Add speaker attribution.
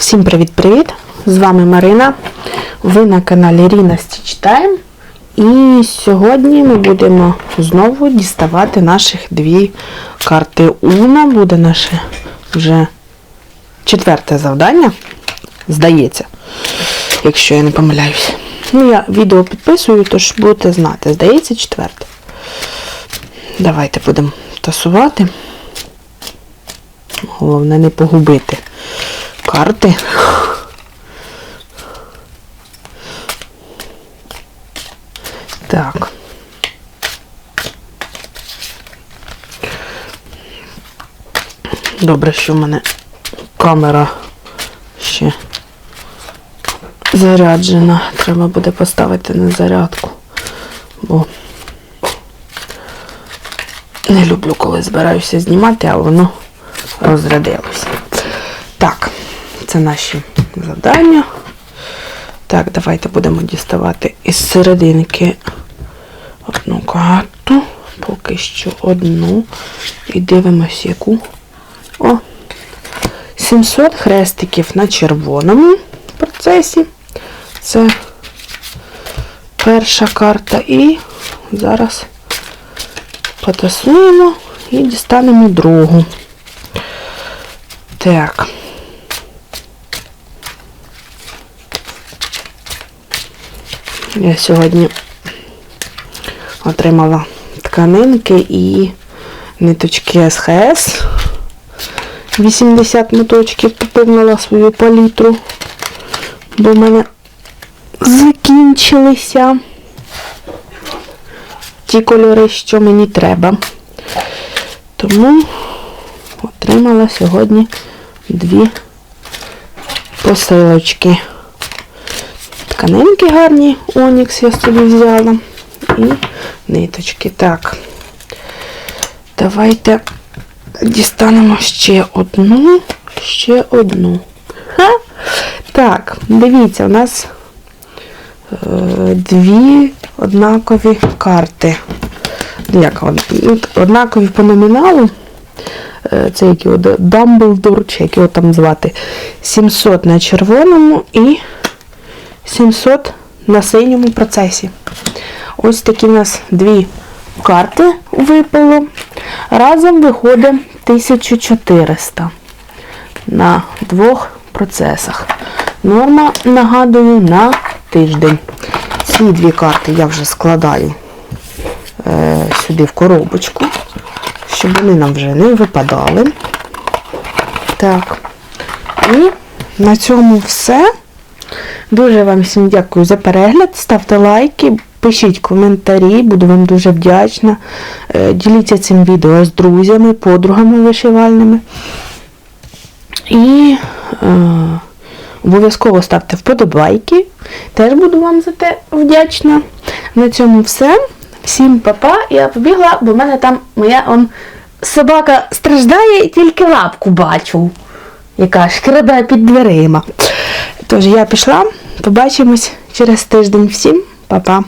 Speaker 1: Всім привіт-привіт! З вами Марина. Ви на каналі Ріна Stitch Time. І сьогодні ми будемо знову діставати наших дві карти Уна. Буде наше вже четверте завдання. Здається, якщо я не помиляюсь. Ну, я відео підписую, тож будете знати. Здається, четверте. Давайте будемо тасувати. Головне не погубити карти. Так. Добре, що в мене камера ще заряджена. Треба буде поставити на зарядку. Бо не люблю, коли збираюся знімати, а воно розрядилося. Так, це наші завдання. Так, давайте будемо діставати із серединки одну карту. Поки що одну. І дивимось, яку. О! 700 хрестиків на червоному процесі. Це перша карта. І зараз потасуємо і дістанемо другу. Так. Я сьогодні отримала тканинки і ниточки СХС. 80 моточків поповнила свою палітру, бо в мене закінчилися ті кольори, що мені треба. Тому отримала сьогодні дві посилочки. Тканинки гарні, Онікс я собі взяла. І ниточки. Так. Давайте дістанемо ще одну, ще одну. Ха? Так, дивіться, у нас е, дві однакові карти. Як? Ну, Однакові по номіналу. Е, Це які Дамблдор, чи як його там звати. 700 на червоному і 700 на синьому процесі. Ось такі в нас дві карти випало. Разом виходить 1400 на двох процесах. Норма, нагадую, на тиждень. Ці дві карти я вже складаю е, сюди в коробочку, щоб вони нам вже не випадали. Так. І на цьому все. Дуже вам всім дякую за перегляд. Ставте лайки, пишіть коментарі, буду вам дуже вдячна. Е, Діліться цим відео з друзями, подругами вишивальними. І е, обов'язково ставте вподобайки. Теж буду вам за те вдячна. На цьому все. Всім па-па. Я побігла, бо в мене там моя он, собака страждає і тільки лапку бачу, яка шкребе під дверима. Тож я пішла. Побачимось через тиждень. Всім па-па.